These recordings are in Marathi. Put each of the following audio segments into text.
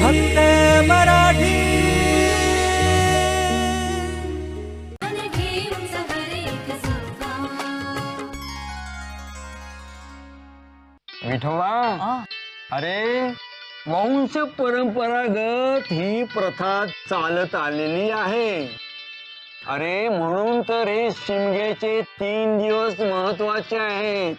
फक्त मराठी. विठोबा अरे वंश परंपरागत ही प्रथा चालत आलेली आहे. अरे म्हणून तर हे शिमग्याचे तीन दिवस महत्त्वाचे आहेत.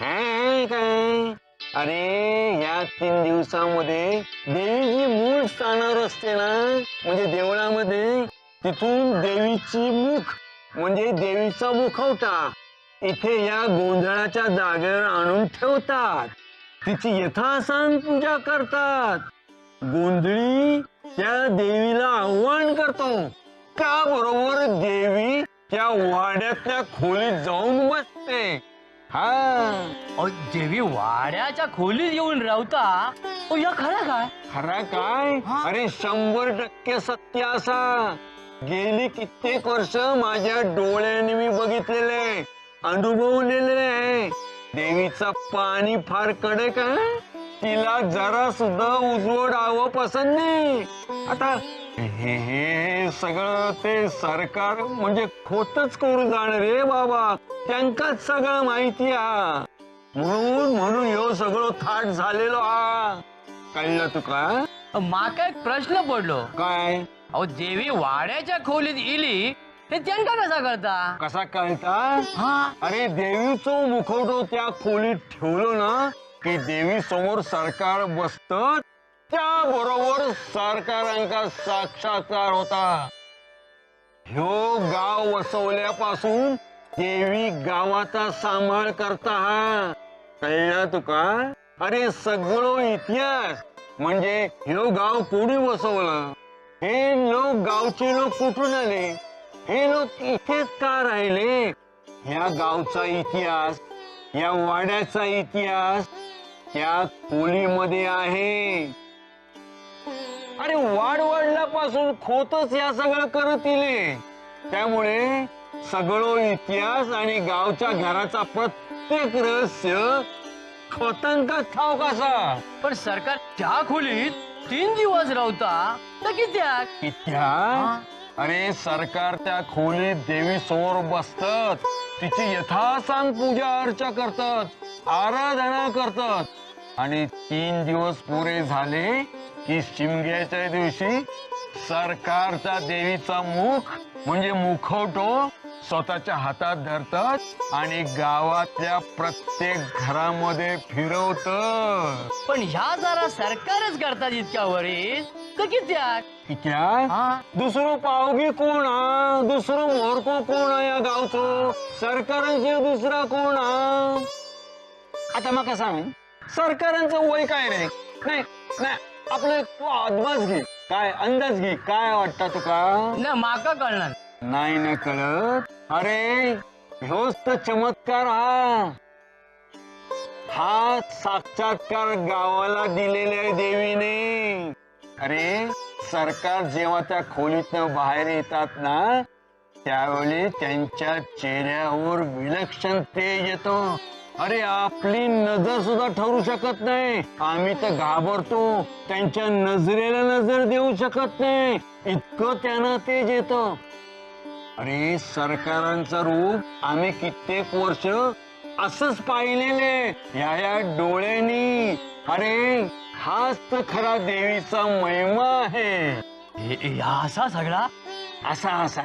हे काय अरे या तीन दिवसामध्ये देवीची मूळ स्थानावर असते ना म्हणजे देवळामध्ये तिथून देवीची मुख म्हणजे देवीचा मुखवटा इथे या गोंधळाच्या जागेवर आणून ठेवतात. तिची यथासन पूजा करतात. गोंधळी त्या देवीला आव्हान करतो. का बरोबर देवी त्या वाड्यातल्या खोलीत जाऊन बसते? हा. अहो, देवी वाड्याच्या खोलीत येऊन रावता? अहो, या खरा काय? खरा काय? अरे शंभर टक्के सत्य असा. गेली कित्येक वर्ष माझ्या डोळ्याने मी बघितलेले अनुभवलेले आहे. देवीचा पाणी फार कडक आहे तिला जरा सुद्धा उजवड आव पसंत नाही. आता हे हे सगळं ते सरकार म्हणजे खोतच करू जाणार रे बाबा. त्यांकाच सगळं माहिती हा. म्हणून म्हणून ह्यो सगळं थाट झालेलो हा. कळलं तुका? माका एक प्रश्न पडलो. काय? अहो देवी वाड्याच्या खोलीत इली हे त्यांका कसा करता कसा कळता? हा. अरे देवीचं मुखवटो त्या खोलीत ठेवलो ना की देवी समोर सरकार बसत त्या बरोबर सरकारांका साक्षात्कार होता. ह्यो गाव वसवल्यापासून देवी गावाचा सांभाळ करता हा. कळला तुका? अरे सगळो इतिहास. म्हणजे ह्यो गाव कोणी वसवलं? हे लोक गावचे लोक कुठून आले? हे लोक इथेच का राहिले? ह्या गावचा इतिहास या वाड्याचा इतिहास त्या खोलीमध्ये आहे. अरे वाढ वाढल्यापासून खोतच या सगळं करत इले. त्यामुळे सगळं इतिहास आणि गावच्या घराचा प्रत्येक रहस्य खोतांका ठाव कसा पण सरकार त्या खोलीत तीन दिवस रावता तर कित्याक इतिहास? अरे सरकार त्या खोलीत देवी समोर बसतात. तिची यथासांग पूजा अर्चा करतात. आराधना करतात. आणि तीन दिवस पुरे झाले की शिमग्याच्या दिवशी सरकारच्या देवीचा मुख म्हणजे मुखवटो स्वतःच्या हातात धरतात आणि गावातल्या प्रत्येक घरामध्ये फिरवतात. पण ह्या जरा सरकारच करतात इतक्या वरीस तर कित्याक इतिहास हा. दुसरं पावगी कोण हा दुसरं मोरको कोण हा या गावचं? सरकारांचे दुसरा कोण हा आता मग सांग? सरकारांचं वय काय रे? नाही नाही. आपलं तू आदमाच घे. काय अंदाज घे. काय वाटतं तुका? न माका कळणार. नाही ना कळत. अरे ह्योच तर चमत्कार हा. हा साक्षात्कार गावाला दिलेल्या देवीने. अरे सरकार जेव्हा त्या खोलीतनं बाहेर येतात ना त्यावेळी त्यांच्या चेहऱ्यावर विलक्षण तेज येतो. अरे आपली नजर सुद्धा ठरू शकत नाही. आम्ही तर घाबरतो. त्यांच्या नजरेला नजर देऊ शकत नाही. इतकं त्यांना तेज येतं. अरे सरकारांचं रूप आम्ही कित्येक वर्ष असंच पाहिलेले ह्या या डोळ्यांनी. अरे हाच तर खरा देवीचा महिमा आहे. असा सगळा? असा असा?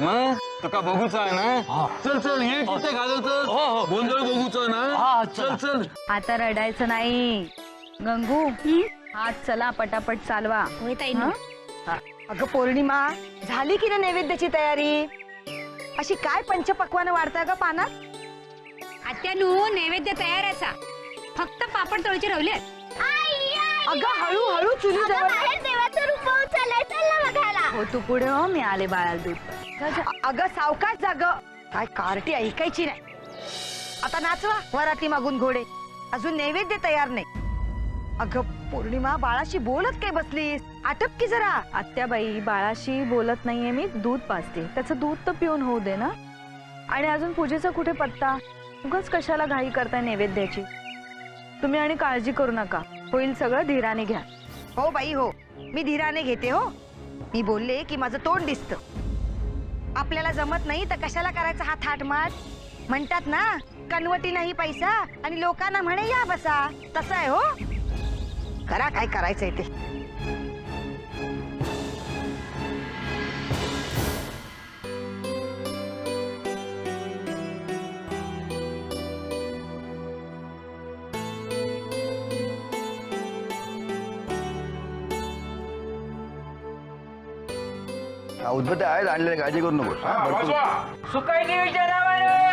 मग? तुका बघूचा हा. ना? चल चल हे कुठे घालवतो हो, हो. गोंधळ बघूचा ना. हा, चल चला. चल. आता रडायचं नाही. गंगू हात चला पटापट चालवा. हं? अगं पौर्णिमा झाली की ना नैवेद्याची तयारी? अशी काय पंचपक्वानं वाढताय ग पानात? आत्यानू नैवेद्य तयार असा फक्त पापड तळचे रावले अगं हळूहळू चुली जवळ. हो तू पुढे हो मी आले बाळाला दूध. अगं सावकाश जाग. काय कार्टी ऐकायची नाही. आता नाचवा वराती मागून घोडे. अजून नैवेद्य तयार नाही. अगं पौर्णिमा बाळाशी बोलत काय बसलीस? आटप की जरा. आत्याबाई बाळाशी बोलत नाहीये मी. दूध पाजते. त्याचं दूध तर पिऊन होऊ दे ना. आणि अजून पूजेचा कुठे पत्ता? उगाच कशाला घाई करताय नैवेद्याची? तुम्ही आणि काळजी करू नका. होईल सगळं धीराने घ्या. हो बाई हो. मी धीराने घेते हो. मी बोलले की माझं तोंड दिसत. आपल्याला जमत नाही तर कशाला करायचा हा थाटमाट म्हणतात ना कनवटी नाही पैसा आणि लोकांना म्हणे या बसा. तसं आहे हो. करा काय करायचंय ते. उद्बत्ते आहेत आणलेले काळजी करू नको देवीच्या नावानं